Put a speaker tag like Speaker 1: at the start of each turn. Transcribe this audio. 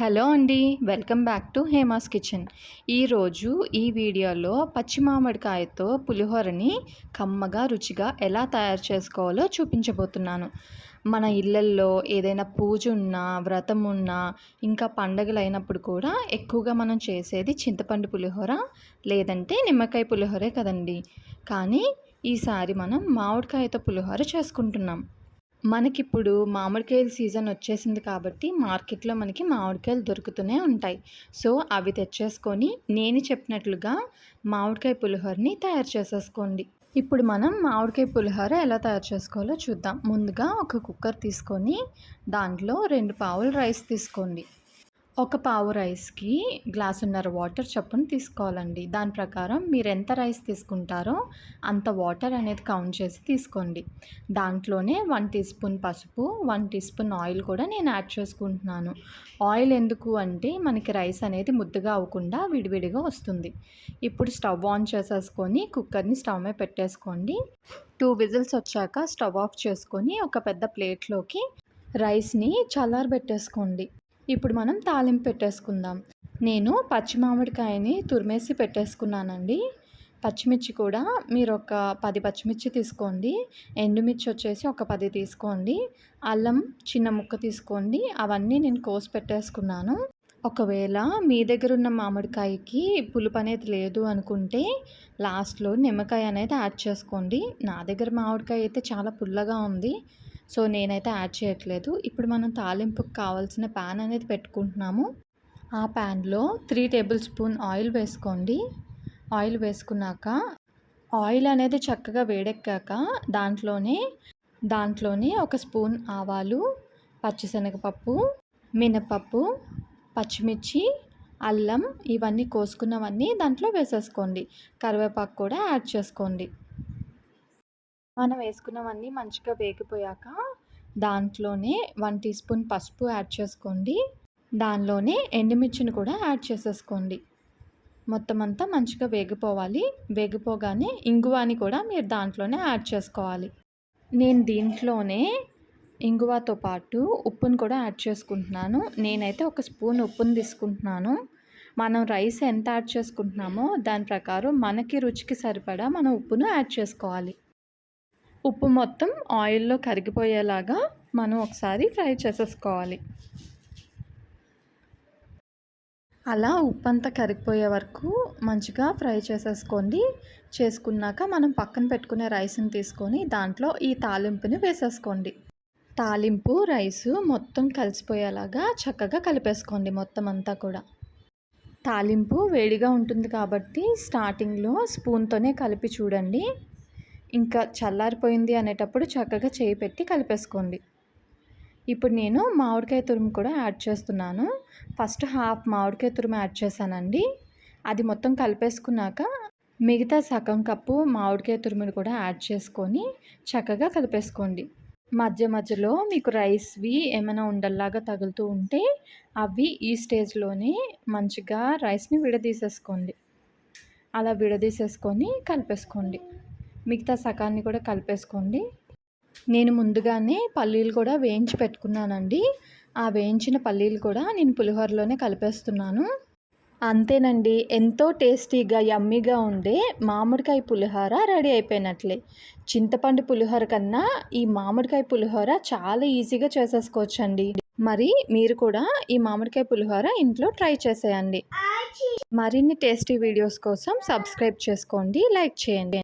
Speaker 1: Hello అండి welcome back to Hema's kitchen. ఈరోజు ఈ వీడియోలో పచ్చి మామిడికాయతో పులిహోరని కమ్మగా రుచిగా ఎలా తయారు చేసుకోవాలో చూపించబోతున్నాను. మన ఇళ్ళల్లో ఏదైనా పూజ ఉన్నా వ్రతం ఉన్నా ఇంకా పండగలు అయినప్పుడు కూడా ఎక్కువగా మనం చేసేది చింతపండు పులిహోర లేదంటే నిమ్మకాయ పులిహోరే కదండి. కానీ ఈసారి మనం మామిడికాయతో పులిహోర చేసుకుంటున్నాం. మనకిప్పుడు మామిడికాయల సీజన్ వచ్చేసింది కాబట్టి మార్కెట్లో మనకి మామిడికాయలు దొరుకుతూనే ఉంటాయి. సో అవి తెచ్చేసుకొని నేను చెప్పినట్లుగా మామిడికాయ పులిహోరని తయారు చేసేసుకోండి. ఇప్పుడు మనం మామిడికాయ పులిహోర ఎలా తయారు చేసుకోవాలో చూద్దాం. ముందుగా ఒక కుక్కర్ తీసుకొని దాంట్లో రెండు పావులు రైస్ తీసుకోండి. ఒక పావు రైస్కి గ్లాసున్నర వాటర్ చొప్పున తీసుకోవాలండి. దాని ప్రకారం మీరు ఎంత రైస్ తీసుకుంటారో అంత వాటర్ అనేది కౌంట్ చేసి తీసుకోండి. దాంట్లోనే వన్ టీ స్పూన్ పసుపు వన్ టీ స్పూన్ ఆయిల్ కూడా నేను యాడ్ చేసుకుంటున్నాను. ఆయిల్ ఎందుకు అంటే మనకి రైస్ అనేది ముద్దగా అవ్వకుండా విడివిడిగా వస్తుంది. ఇప్పుడు స్టవ్ ఆన్ చేసేసుకొని కుక్కర్ని స్టవ్ మీద పెట్టేసుకోండి. టూ విజిల్స్ వచ్చాక స్టవ్ ఆఫ్ చేసుకొని ఒక పెద్ద ప్లేట్లోకి రైస్ని చల్లారబెట్టేసుకోండి. ఇప్పుడు మనం తాలింపు పెట్టేసుకుందాం. నేను పచ్చి మామిడికాయని తురిమేసి పెట్టేసుకున్నానండి. పచ్చిమిర్చి కూడా మీరు ఒక పది పచ్చిమిర్చి తీసుకోండి. ఎండుమిర్చి వచ్చేసి ఒక పది తీసుకోండి. అల్లం చిన్న ముక్క తీసుకోండి. అవన్నీ నేను కోసి పెట్టేసుకున్నాను. ఒకవేళ మీ దగ్గర ఉన్న మామిడికాయకి పులుపు అనేది లేదు అనుకుంటే లాస్ట్లో నిమ్మకాయ అనేది యాడ్ చేసుకోండి. నా దగ్గర మామిడికాయ అయితే చాలా పుల్లగా ఉంది. సో నేనైతే యాడ్ చేయట్లేదు. ఇప్పుడు మనం తాలింపుకి కావాల్సిన ప్యాన్ అనేది పెట్టుకుంటున్నాము. ఆ ప్యాన్లో త్రీ టేబుల్ స్పూన్ ఆయిల్ వేసుకోండి. ఆయిల్ వేసుకున్నాక ఆయిల్ అనేది చక్కగా వేడెక్కాక దాంట్లోనే దాంట్లోనే ఒక స్పూన్ ఆవాలు పచ్చిశనగపప్పు మినపప్పు పచ్చిమిర్చి అల్లం ఇవన్నీ కోసుకున్నవన్నీ దాంట్లో వేసేసుకోండి. కరివేపాకు కూడా యాడ్ చేసుకోండి. మనం వేసుకున్నవన్నీ మంచిగా వేగిపోయాక దాంట్లోనే వన్ టీ స్పూన్ పసుపు యాడ్ చేసుకోండి. దానిలోనే ఎండుమిర్చిని కూడా యాడ్ చేసేసుకోండి. మొత్తం అంతా మంచిగా వేగిపోవాలి. వేగిపోగానే ఇంగువాని కూడా మీరు దాంట్లోనే యాడ్ చేసుకోవాలి. నేను దీంట్లోనే ఇంగువతో పాటు ఉప్పును కూడా యాడ్ చేసుకుంటున్నాను. నేనైతే ఒక స్పూన్ ఉప్పును తీసుకుంటున్నాను. మనం రైస్ ఎంత యాడ్ చేసుకుంటున్నామో దాని ప్రకారం మనకి రుచికి సరిపడా మనం ఉప్పును యాడ్ చేసుకోవాలి. ఉప్పు మొత్తం ఆయిల్లో కరిగిపోయేలాగా మనం ఒకసారి ఫ్రై చేసేసుకోవాలి. అలా ఉప్పు అంతా కరిగిపోయే వరకు మంచిగా ఫ్రై చేసేసుకోండి. చేసుకున్నాక మనం పక్కన పెట్టుకునే రైస్ని తీసుకొని దాంట్లో ఈ తాలింపుని వేసేసుకోండి. తాలింపు రైసు మొత్తం కలిసిపోయేలాగా చక్కగా కలిపేసుకోండి మొత్తం అంతా కూడా. తాలింపు వేడిగా ఉంటుంది కాబట్టి స్టార్టింగ్లో స్పూన్తోనే కలిపి చూడండి. ఇంకా చల్లారిపోయింది అనేటప్పుడు చక్కగా చేయి పెట్టి కలిపేసుకోండి. ఇప్పుడు నేను మామిడికాయ తురుము కూడా యాడ్ చేస్తున్నాను. ఫస్ట్ హాఫ్ మామిడికాయ తురుము యాడ్ చేశానండి. అది మొత్తం కలిపేసుకున్నాక మిగతా సగం కప్పు మామిడికాయ తురుమును కూడా యాడ్ చేసుకొని చక్కగా కలిపేసుకోండి. మధ్య మధ్యలో మీకు రైస్వి ఏమైనా ఉండల్లాగా తగులుతూ ఉంటే అవి ఈ స్టేజ్లోనే మంచిగా రైస్ని విడదీసేసుకోండి. అలా విడదీసేసుకొని కలిపేసుకోండి. మిగతా సకాన్ని కూడా కలిపేసుకోండి. నేను ముందుగానే పల్లీలు కూడా వేయించి పెట్టుకున్నానండి. ఆ వేయించిన పల్లీలు కూడా నేను పులిహోరలోనే కలిపేస్తున్నాను. అంతేనండి ఎంతో టేస్టీగా యమ్మీగా ఉండే మామిడికాయ పులిహోర రెడీ అయిపోయినట్లే. చింతపండు పులిహోర కన్నా ఈ మామిడికాయ పులిహోర చాలా ఈజీగా చేసేసుకోవచ్చండి. మరి మీరు కూడా ఈ మామిడికాయ పులిహోర ఇంట్లో ట్రై చేసేయండి. మరిన్ని టేస్టీ వీడియోస్ కోసం సబ్స్క్రైబ్ చేసుకోండి లైక్ చేయండి.